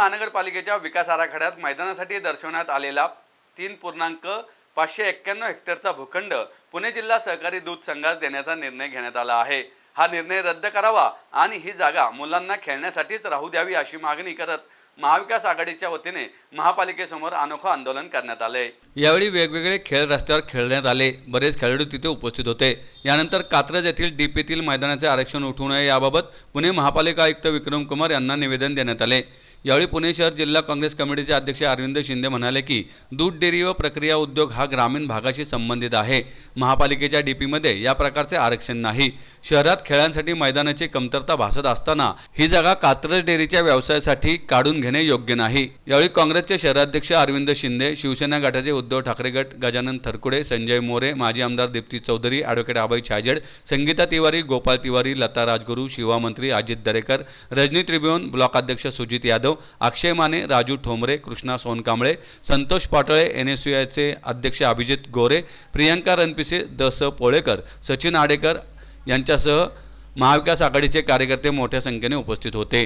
महानगरपालिकेच्या विकास आराखड्यात मैदानासाठी दर्शवण्यात आलेला तीन पूर्णांक पाचशे एक्क्याण्णव हेक्टरचा भूखंड पुणे जिल्हा सहकारी दूध संघास देण्याचा निर्णय घेण्यात आला आहे. हा निर्णय रद्द करावा आणि ही जागा मुलांना खेळण्यासाठीच राहू द्यावी अशी मागणी करत महाविकास आघाडीच्या वतीने महापालिकेसमोर अनोखं आंदोलन करण्यात आले यावेळी वेगवेगळे खेळ रस्त्यावर खेळण्यात आले. बरेच खेळाडू तिथे उपस्थित होते. यानंतर कात्रज येथील डीपीतील मैदानाचे आरक्षण उठवू नये याबाबत पुणे महापालिका आयुक्त विक्रम कुमार यांना निवेदन देण्यात आले. यावेळी पुणे शहर जिल्हा काँग्रेस कमिटीचे अध्यक्ष अरविंद शिंदे म्हणाले की दूध डेअरी व प्रक्रिया उद्योग हा ग्रामीण भागाशी संबंधित आहे. महापालिकेच्या डीपीमध्ये या प्रकारचे आरक्षण नाही. शहरात खेळांसाठी मैदानाची कमतरता भासत असताना ही जागा कात्रज डेअरीच्या व्यवसायासाठी काढून घेणे योग्य नाही. यावेळी काँग्रेसचे शहराध्यक्ष अरविंद शिंदे शिवसेना गटाचे उद्धव ठाकरे गट गजानन थरकुडे संजय मोरे माजी आमदार दीप्ती चौधरी ॲडव्होकेट अभय छाजेड संगीता तिवारी गोपाळ तिवारी लता राजगुरू शिवामंत्री अजित दरेकर रजनी त्रिभुवन ब्लॉक अध्यक्ष Sujit Yadav Akshay Mane Raju Thombre Krishna Sonkamble Santosh Patale N S U आयचे अध्यक्ष अभिजित गोरे प्रियंका रणपिसे द स पोळेकर सचिन आडेकर यांच्यासह महाविकास आघाडीचे कार्यकर्ते मोठ्या संख्येने उपस्थित होते.